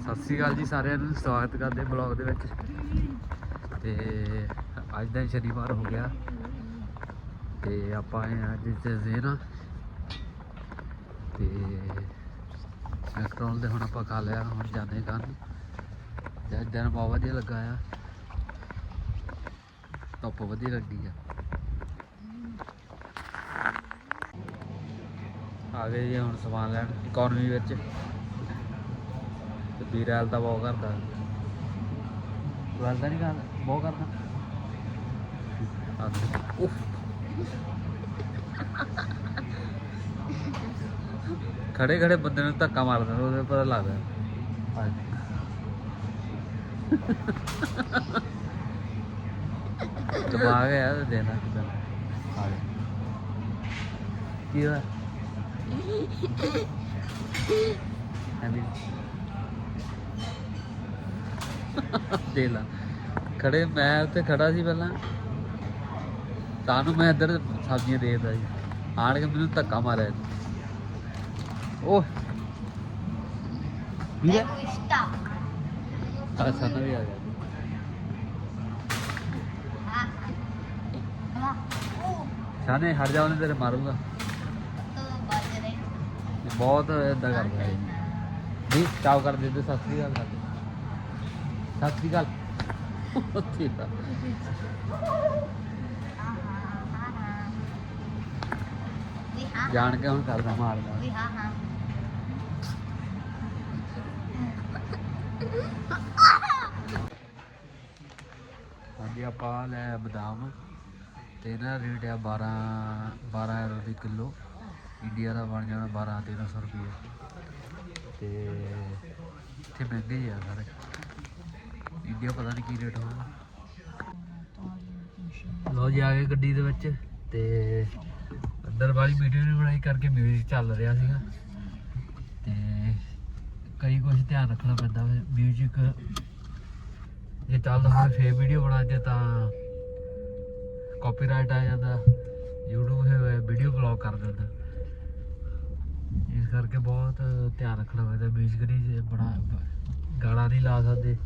ਸਤਿ ਸ੍ਰੀ ਅਕਾਲ ਜੀ ਸਾਰਿਆਂ ਨੂੰ, ਸਵਾਗਤ ਕਰਦੇ ਬਲੌਗ ਦੇ ਵਿੱਚ। ਤੇ ਅੱਜ ਦਾ ਸ਼ਨੀਵਾਰ ਹੋ ਗਿਆ। ਤੇ ਆਪਾਂ ਅੱਜ ਤੇ ਜ਼ੇਨਾ ਤੇ ਮੈਕਡੋਨਲਡ ਦੇ ਹੁਣ ਆਪਾਂ ਖਾ ਲਿਆ, ਹੁਣ ਜਾਂਦੇ ਕਰਨ ਤੇ ਅੱਜ ਦਿਨ ਬਹੁਤ ਵਧੀਆ ਲੱਗਾ ਆ। ਧੁੱਪ ਵਧੀਆ ਲੱਗੀ ਆ। ਆ ਗਏ ਜੀ ਹੁਣ ਸਮਾਨ ਲੈਣ ਇਕਨੋਮੀ ਵਿੱਚ। ਤੇ ਵੀਰੈਲ ਤਾਂ ਬਹੁਤ ਕਰਦਾ। ਲੱਗਦਾ ਨਹੀਂ ਕਰਦਾ, ਬਹੁਤ ਕਰਦਾ। ਆ ਉਫ। ਖੜੇ ਖੜੇ ਬੰਦੇ ਨੂੰ ਧੱਕਾ ਮਾਰਦਾ ਉਹਦੇ ਪਤਾ ਲੱਗਦਾ ਦਿਮਾਗ ਹੈ ਦੇਣਾ ਕਿਦਾਂ ਕੀ ਹੋਇਆ? ਐਵੇਂ ਦੇ ਲਾ। ਖੜੇ ਮੈਂ ਉੱਥੇ ਖੜਾ ਸੀ ਪਹਿਲਾਂ। ਤੁਹਾਨੂੰ ਮੈਂ ਇੱਧਰ ਸਬਜ਼ੀਆਂ ਦੇਖਦਾ ਸੀ। ਆਣ ਕੇ ਮੈਨੂੰ ਧੱਕਾ ਮਾਰਿਆ। ਓਹ। ਵੀਰੇ. ਆ ਸਾਨੂੰ ਵੀ ਆ ਗਿਆ। ਸਾਨੇ ਹਟ ਜਾ ਉਹਨੇ ਤੇਰੇ ਮਾਰੂਗਾ. ਇਹ ਬਹੁਤ ਇਦਾਂ ਕਰਦਾ ਹੈ ਜੀ। ਚਾਵ ਕਰ ਦੇ ਦੇ ਸਤਿ ਸ੍ਰੀ ਅਕਾਲ ਕਰ ਸਤਿ ਸ੍ਰੀ ਅਕਾਲ। ਉੱਥੇ ਤਾਂ ਜਾਣ ਕੇ ਹੁਣ ਕਰਦਾ ਮਾਰਦਾ ਹਾਂਜੀ, ਆਪਾਂ ਲੈ ਬਦਾਮ। ਤੇ ਇਹਦਾ ਰੇਟ ਆ 12 12 ਰੁਪਏ ਕਿਲੋ। ਇੰਡੀਆ ਦਾ ਬਣ ਜਾਣਾ 12 1300 ਰੁਪਏ ਤੇ ਇੱਥੇ ਮਹਿੰਗੇ ਹੀ ਆ ਸਾਰੇ। ਇੰਡੀਆ ਪਤਾ ਨਹੀਂ ਕੀ ਰੇਟ ਹੋਊਗਾ। ਲੋ ਜੀ, ਆ ਗਏ ਗੱਡੀ ਦੇ ਵਿੱਚ ਤੇ ਅੰਦਰ ਵਾਲੀ ਵੀਡੀਓ ਨਹੀਂ ਬਣਾਈ ਕਰਕੇ ਮਿਊਜ਼ਿਕ ਚੱਲ ਰਿਹਾ ਸੀਗਾ। ਤੇ ਕਈ ਕੁਝ ਧਿਆਨ ਰੱਖਣਾ ਪੈਂਦਾ ਮਿਊਜ਼ਿਕ ਜੇ ਚੱਲਦਾ ਹੋਵੇ ਫੇਰ ਵੀਡੀਓ ਬਣਾ ਕੇ ਤਾਂ ਕਾਪੀਰਾਈਟ ਆ ਜਾਂਦਾ। YouTube ਹੈ ਵੀਡੀਓ ਬਲੌਕ ਕਰ ਦਿੰਦਾ। ਕਰਕੇ ਬਹੁਤ ਧਿਆਨ ਰੱਖਣਾ ਪੈਂਦਾ ਮਿਊਜ਼ਿਕ ਨਹੀਂ ਬਣਾ ਗਾਣਾ ਨਹੀਂ ਲਾ ਸਕਦੇ।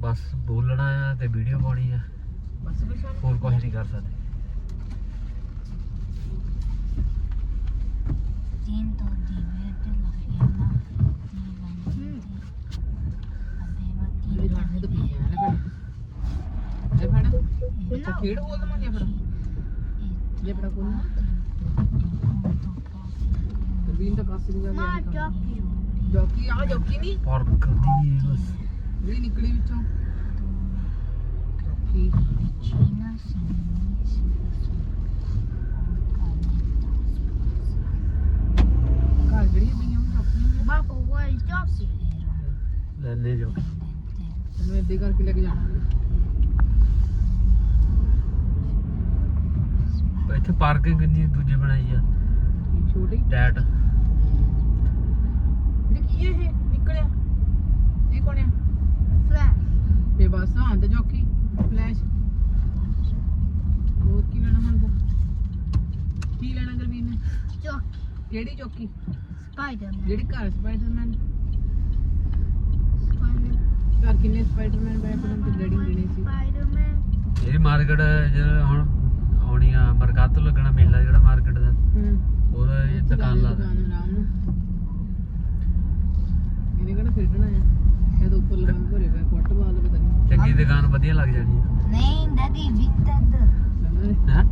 ਬਸ ਬੋਲਣਾ ਆ ਤੇ ਵੀਡੀਓ ਪਾਉਣੀ ਆ। ਹੋਰ ਕੁਝ ਨਹੀਂ ਕਰ ਸਕਦੇ। di ਅੱਛਾ ਖੇਡ ਬੋਲ ਦਵਾਂਗੇ ਫਿਰ। ਜੇ ਕੋਲ ਰਵੀਨ ਦਾ ਕਾਸੀ ਨੂੰ Ma ਗਿਆ giochi ਜੋਕੀ ਆ ਜੋਕੀ ਨਹੀਂ ਪਰ ਕਰਦੀ ਹੈ ਬਸ। ਜਿਹੜੀ ਨਿਕਲੀ ਵਿੱਚੋਂ। ਜੋਕੀ। sinistra ਘਰ ਜਿਹੜੀਆਂ ਪਈਆਂ ਉਹ ਜੋਕੀਆਂ Babbo vuoi i giochi? ਲੈਨੇ ਜੋ ਤੈਨੂੰ ਹੀ ਕਰਕੇ ਲੈ ਕੇ ਜਾਣਾ। ਇੱਥੇ ਪਾਰਕਿੰਗ ਕਿੰਨੀ ਦੂਜੀ ਬਣਾਈ ਆ? ਛੋਟੀ। ਟੈਟ ਇਹ ਕੀ ਹੈ ਇਹ ਨਿਕਲਿਆ। ਇਹ ਕੋਣ ਹੈ Flash. ਤੇ ਬਸ ਤੇ ਜੋਕੀ। ਫਲੈਸ਼ ਹੋਰ ਕੀ ਲੈਣਾ ਮਨ ਕੋ ਕੀ ਲੈਣਾ ਗਰਵੀਨ ਨੇ? Giochi. ਕਿਹੜੀ ਜੋਕੀ? Spider-Man. ਜਿਹੜੀ ਘਰ ਸਪਾਈਡਰਮੈਨ ਘਰ ਕਿੰਨੇ ਸਪਾਈਡਰਮੈਨ ਬੈਟਮੈਨ ਤੇ ਡੈਡੀ ਦੇਣੇ ਸੀ। Spider-Man. ਇਹ ਮਾਰਕੀਟ ਜਿਹੜਾ ਹੁਣ ਆ ਮਰਕਾਤੋਂ ਲੱਗਣਾ ਮੇਲਾ ਜਿਹੜਾ ਮਾਰਕੀਟ ਦਾ? ਹੂੰ। ਉਹਦਾ ਇਹ ਦੁਕਾਨ ਲਾ ਦੇ। ਇਹਨੇ ਕਿਹੜਾ ਖੇਡਣਾ ਹੈ ਇਹ ਤਾਂ ਉੱਪਰ ਲਗਾ ਭਰੇ ਪਿਆ ਫੁੱਟਬਾਲ ਪਤਾ ਨਹੀਂ ਚੰਗੀ ਦੁਕਾਨ ਵਧੀਆ ਲੱਗ ਜਾਣੀ Nee, Daddy, Vinted. ਲੱਗਦਾ ਹੈ?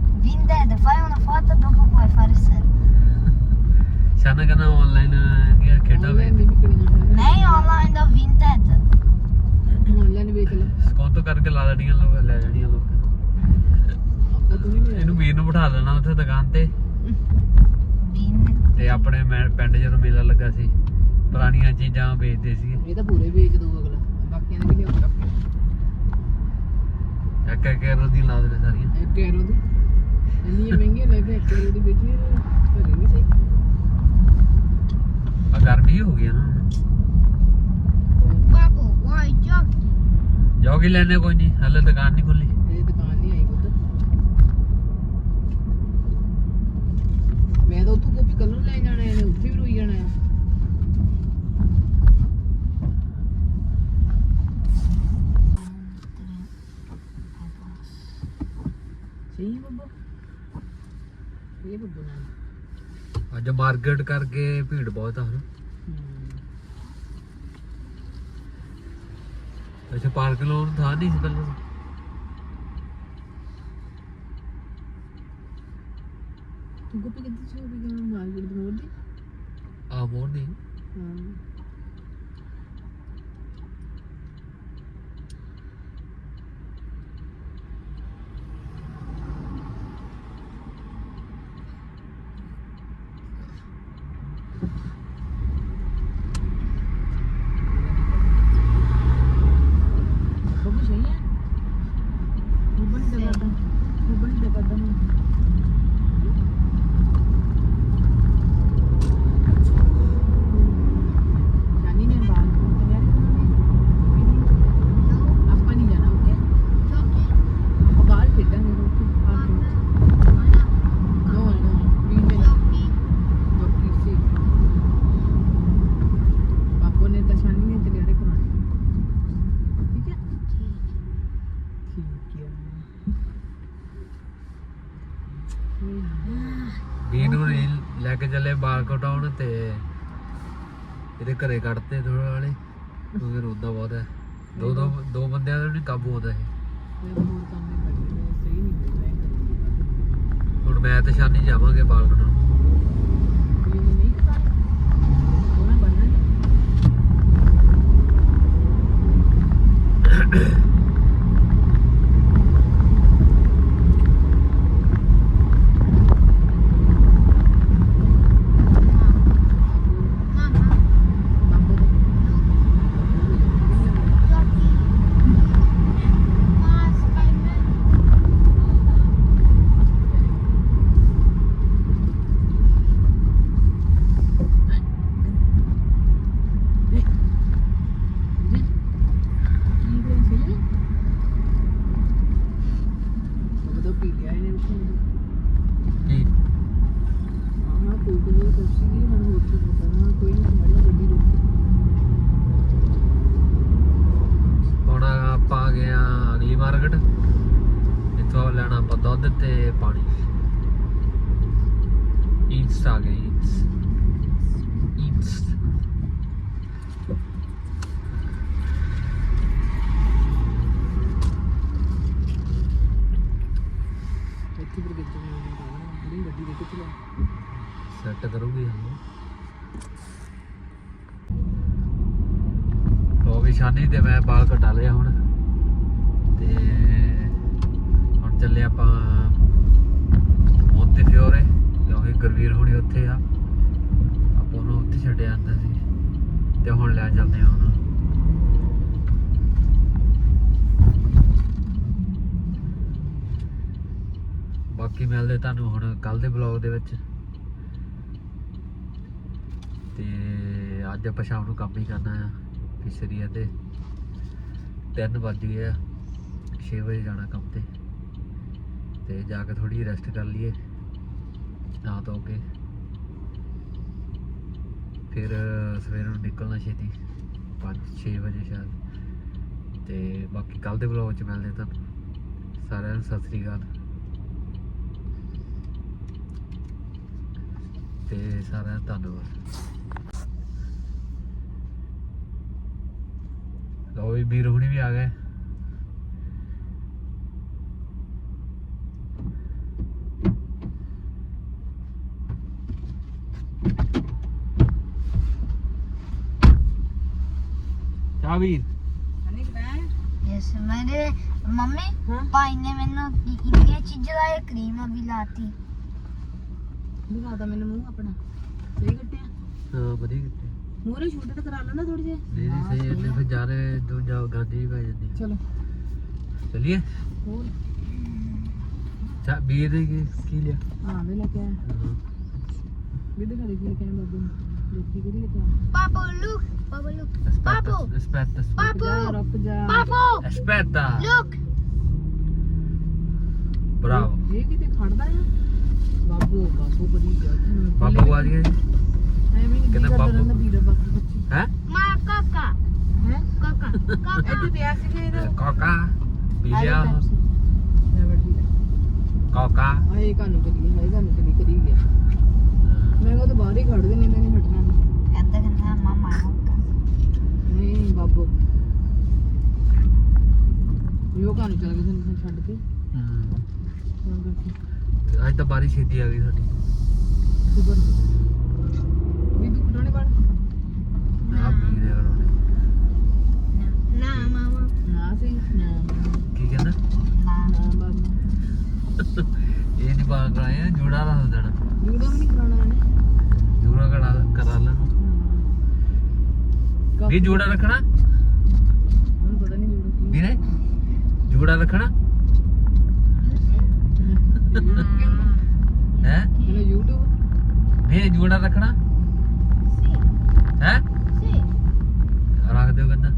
fai una foto dopo puoi fare il selfie. ਸ਼ਾਨਾ ਕਹਿੰਦਾ ਆਨਲਾਈਨ ਦੀਆਂ ਖੇਡਾਂ ਵੇ ਆਨਲਾਈਨ ਵੀ ਕਿਹੜੀਆਂ Nee, online da Vinted. Online ਵੇਚ ਲਾ। ਸਕੌਂਤੋ ਕਰਕੇ ਲਾ ਲੋਕ ਲੈ ਜਾਣੀਆਂ ਲੋਕ ਨਹੀਂ ਇਹਨੂੰ ਵੀਰ ਨੂੰ ਬਿਠਾ ਲੈਣਾ ਉੱਥੇ ਦੁਕਾਨ ਤੇ। ਆਪਣੇ ਮੈਂ- ਪਿੰਡ ਜਦੋਂ ਮੇਲਾ ਲੱਗਾ ਸੀ ਪੁਰਾਣੀਆਂ ਚੀਜ਼ਾਂ ਵੇਚਦੇ ਸੀ ਇਹ ਤਾਂ ਪੂਰੇ ਵੇਚ ਦੂ ਅਗਲਾ। ਬਾਕੀਆਂ ਦੇ ਵੀ ਨਹੀਂ ਹੋਊਗਾ ਇੱਕ ਇੱਕ ਐਰੋ ਦੀ ਲਾ ਦੇਣੇ ਸਾਰੀਆਂ। ਇੱਕ ਕੈਰੋ ਦੀ? ਇੰਨੀਆਂ ਮਹਿੰਗੀਆਂ ਲੈ ਕੇ ਇੱਕ ਕੈਰੋ ਦੀ ਵੇਚੀ ਘਰੇ ਨਹੀਂ ਸਹੀ। ਆ ਗਰਮੀ ਹੋ ਗਈ ਨਾ? ਜੋਗੀ ਲੈਣੇ ਕੋਈ ਨਹੀਂ ਹਲੇ ਦੁਕਾਨ ਨਹੀਂ ਖੁੱਲੀ ਇਹ ਦੁਕਾਨ ਨਹੀਂ ਆਈ ਪੁੱਤ ਤਾਂ ਉੱਥੋਂ ਕਾਪੀ ਕਲਰ ਲੈ ਜਾਣਾ ਇਹਨੇ ਉੱਥੇ ਵੀ ਰੋਈ ਜਾਣਾ ਹੈ। ਸਹੀ ਹੈ ਬੱਬੂ। ਇਹ ਬੱਬੂ ਨਾਲ। ਅੱਜ ਮਾਰਕੀਟ ਕਰਕੇ ਭੀੜ ਬਹੁਤ ਆ ਹੁਣ ਅੱਛਾ ਪਾਰਕ ਲਾਉਣ ਨੂੰ ਥਾਂ ਨਹੀਂ ਸੀ ਪਹਿਲਾਂ ਤਾਂ। ਤੂੰ ਕਾਪੀ ਕਿੱਥੇ ਸੀ ਉਹ ਵੀ ਗਿਆ ਮਾਰਕੀਟ ਦੇ ਮੋੜ ਦੀ ਆ ਮੋੜ ਨਹੀਂ ਹਾਂ ਬੱਬੂ ਸਹੀ ਹੈ ਉਹ ਬੰਦ ਕਰਦਾ ਉਹ ਬੰਦ ਕਰਦਾ ਮੈਂ ਜਾਨੀ ਨੇ ਬਾਲ ਤਿਆਰ ਆਪਾਂ ਨਹੀਂ ਜਾਣਾ ਓਕੇ ਆਪਾਂ ਬਾਹਰ ਖੇਡਾਂਗੇ ਓਕੇ ਨੋ ਨੋ ਵੀ ਮੈਂ ਜੋਕੀ ਸੀ ਪਾਪੋ ਨੇ ਤਾਂ ਸ਼ਾਨੀ ਨੇ ਤਿਆਰ ਕਰਾਉਣਾ ਠੀਕ ਹੈ ਠੀਕ ਹੈ ਵੀਰ ਨਹੀਂ ਲੈ ਕੇ ਚੱਲੇ ਬਾਲ ਕਟਾਉਣ ਤੇ। ਇਹਦੇ ਘਰੇ ਕੱਢਤੇ ਥੋੜਾ ਵਾਲੇ ਕਿਉਂਕਿ ਰੋਂਦਾ ਬਹੁਤ ਹੈ। ਦੋ ਦੋ ਦੋ ਬੰਦਿਆਂ ਦਾ ਨਹੀਂ ਕਾਬੂ ਆਉਂਦਾ ਇਹ। ਹੁਣ ਮੈਂ ਤੇ ਸ਼ਾਨੀ ਜਾਵਾਂਗੇ ਬਾਲ ਕਟਾਉਣ ये ਦੁੱਧ ਤੇ ਪਾਣੀ। ਈਟਸ ਆ ਗਏ ਈਟਸ ਈਟਸ ਇੱਥੇ ਕਿੱਥੇ ਗੱਡੀ ਦੇ ਸੈੱਟ ਕਰੂਗੀ ਹਲੋ। ਉਹ ਵੀ ਸ਼ਾਨੀ ਤੇ ਮੈਂ ਬਾਲ ਕਟਾ ਲਿਆ ਹੁਣ। ਤੇ ਚੱਲੇ ਆਪਾਂ ਮੋਤੀ ਫਿਓਰੇ ਕਿਉਂਕਿ ਗੁਰਵੀਰ ਹੁਣੀ ਉੱਥੇ ਆ। ਆਪਾਂ ਉਹਨੂੰ ਉੱਥੇ ਛੱਡਿਆ ਆਂਦਾ ਸੀ ਤੇ ਹੁਣ ਲੈ ਜਾਂਦੇ ਆ ਉਹਨੂੰ। ਬਾਕੀ ਮਿਲਦੇ ਤੁਹਾਨੂੰ ਹੁਣ ਕੱਲ ਦੇ ਵਲੌਗ ਦੇ ਵਿੱਚ। ਤੇ ਅੱਜ ਆਪਾਂ ਸ਼ਾਮ ਨੂੰ ਕੰਮ ਹੀ ਕਰਨਾ ਆ ਫਿਸ਼ਰੀ ਤੇ। 3 ਵੱਜ ਗਏ ਆ 6 ਵਜੇ ਜਾਣਾ ਕੰਮ ਤੇ। ਤੇ ਜਾ ਕੇ ਥੋੜੀ ਰੈਸਟ ਕਰ ਲਈਏ। ਨਾ ਧੋ ਕੇ। ਫਿਰ ਸਵੇਰ ਨੂੰ ਨਿਕਲਣਾ ਛੇਤੀ। 5 6 ਵਜੇ ਸ਼ਾਇਦ। ਤੇ ਬਾਕੀ ਕੱਲ ਦੇ ਵਲੌਗ ਚ ਮਿਲਦੇ ਤੁਹਾਨੂੰ ਸਾਰਿਆਂ ਨੂੰ ਸਤਿ ਸ੍ਰੀ ਅਕਾਲ। ਤੇ ਸਾਰਿਆਂ ਦਾ ਧੰਨਵਾਦ। ਲੋ ਵੀ, ਵੀਰ ਹੁਣੀ ਵੀ ਆ ਗਏ। ਹਾਂ ਵੀਰ ਯੈਸ ਮੇਰੇ ਮੰਮੀ ਹਾਂ? ਭਾਈ ਨੇ ਮੈਨੂੰ ਇੰਨੀਆਂ ਚੀਜ਼ਾਂ ਦਾ ਇਹ ਕਰੀਮ ਵੀ ਲਾਤੀ। ਦਿਖਾ ਦਾ ਮੈਨੂੰ ਮੂੰਹ ਆਪਣਾ। ਸਹੀ ਕੱਟਿਆ? ਹਾਂ ਵਧੀਆ ਕਿਤੇ ਮੂਹਰੇ ਛੋਟੇ ਤਾਂ ਕਰਾ ਲੈਣਾ ਥੋੜੀ ਜਿਹੀ। ਦੇ ਦੇ ਸਹੀ ਇੱਥੇ ਫਿਰ ਜਾ ਰਹੇ ਤੂੰ ਜਾ ਗਾਂਧੀ ਜੀ ਪੈ ਜਾਂਦੀ ਚਲੋ। ਚਲਿਏ? ਹੋਰ? ਚਾ ਵੀਰ ਦੇ ਕੀ ਕੀ ਲਿਆ? ਹਾਂ ਵੇ ਲੈ ਕੇ ਆਇਆ। ਹਾਂ। ਵੀ ਦਿਖਾ ਦੇ ਕੀ ਲੈ ਕੇ ਆਇਆ ਬਾਬੂ ਨੂੰ। ਦੇਖੀ ਕਿਹੜੀ ਲੈ ਕੇ ਆਇਆ? ਪਾਪਾ look Papa, look. Respect Papo. us. Respect us. Papo. ਰੁਕ ਜਾ Papo. Respect us. Look. Bravo. ਇਹ ਕਿਤੇ ਖੜਦਾ ਆ ਬਾਬੂ ਬਾਬੂ ਬੜੀ ਗਿਆ ਕਾਕਾ ਕਾਕਾ ਆਏ ਬਾਹਰ ਹੀ ਖੜਦੇ ਨੇ ਯੋ ਕਾਨੂੰ ਚਲ ਗਏ ਸਾਨੂੰ ਛੱਡ ਕੇ। ਹਮ, ਤਾਂ ਕਰਕੇ ਅੱਜ ਤਾਂ ਬਾਰਿਸ਼ ਛੇਤੀ ਆ ਗਈ ਸਾਡੀ। ਸ਼ੁਕਰ ਵੀ ਦੁੱਖ ਡੋਣੇ ਪੜ ਆ ਪੀ ਲਿਆ ਕਰੋ ਨੇ। ਨਾ ਮਾਮਾ। ਨਾ ਸਹੀ ਨਾ। ਕੀ ਕਹਿੰਦਾ? ਨਾ ਨਾ ਬਾਬਾ ਇਹ ਨਹੀਂ ਬਾਹਰ ਕਰਾਇਆ ਜੋੜਾ ਰੱਖ ਦੇਣਾ ਜੂੜਾ ਵੀ ਨਹੀਂ ਕਰਾਉਣਾ ਇਹਨੇ। ਜੋੜਾ ਕਰਾ ਕਰਾ ਲੈਣਾ। ਹਾਂ। ਵੀ ਜੋੜਾ ਰੱਖਣਾ ਉਹਨੂੰ ਪਤਾ ਨਹੀਂ ਜੂੜਾ ਕੀ ਵੀਰੇ ਜੋੜਾ ਰੱਖਣਾ। ਹੈ? ਇਹਨੇ YouTube ਵੀਰੇ ਜੋੜਾ ਰੱਖਣਾ। ਹੈ? ਸੀ ਰੱਖ ਦਿਓ ਕਹਿੰਦਾ।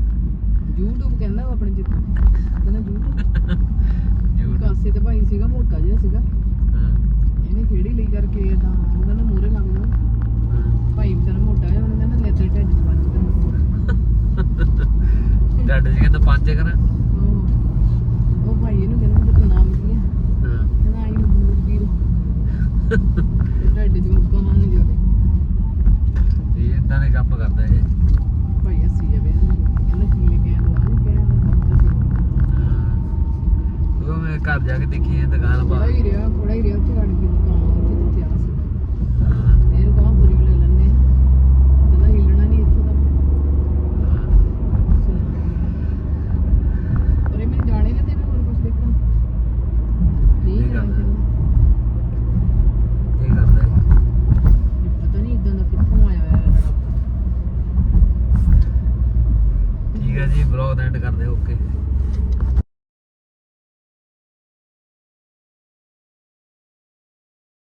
YouTube ਕਹਿੰਦਾ ਉਹ ਆਪਣੇ ਜਿੱਤ ਕਹਿੰਦਾ YouTube ਜੋੜਾ ਕਾਸੇ ਤੇ ਭਾਈ ਸੀਗਾ ਮੋਟਾ ਜਿਹਾ ਸੀਗਾ। ਹਾਂ, ਇਹਨੇ ਖੇੜੀ ਲਈ ਕਰਕੇ ਤਾਂ ਉਹਦਾ ਨਾ ਮੂਰੇ ਲੱਗ ਹਾਂ। ਭਾਈ ਵਿਚਾਰਾ ਮੋਟਾ ਜਿਹਾ ਉਹਨੇ ਕਹਿੰਦਾ ਲੈ ਤੇ ਢਿੱਡ ਚ ਬੰਨ ਦਿੱਤਾ। ਡੱਡ ਜੀ ਕਹਿੰਦਾ ਪੰਜ ਕਰਾਂ। ਉਹ ਉਹ ਭਾਈ ਇਹਨੂੰ ਕਹਿੰਦਾ ਤੇਰਾ ਨਾਮ ਕੀ ਹੈ ਹਾਂ। ਕਹਿੰਦਾ ਆਈ ਨੂੰ ਵੀਰ। ਢਿੱਡ ਚ ਮੁੱਕਾ ਮੰਨ ਜਾਵੇ। ਇਹ ਇਦਾਂ ਦੇ ਕੰਮ ਕਰਦਾ ਇਹ। ਭਾਈ ਅਸੀਂ ਜਾਵੇ ਕਹਿੰਦਾ ਕੀ ਲੈ ਕੇ ਆਇਆ ਉਹ ਮੈਂ ਘਰ ਜਾ ਕੇ ਦੇਖੀ ਇਹ ਦੁਕਾਨ ਪਾ ਹੀ ਰਿਹਾ ਥੋੜਾ ਹੀ ਰਿਹਾ ਉੱਥੇ ਗਾੜੀ ਦੀ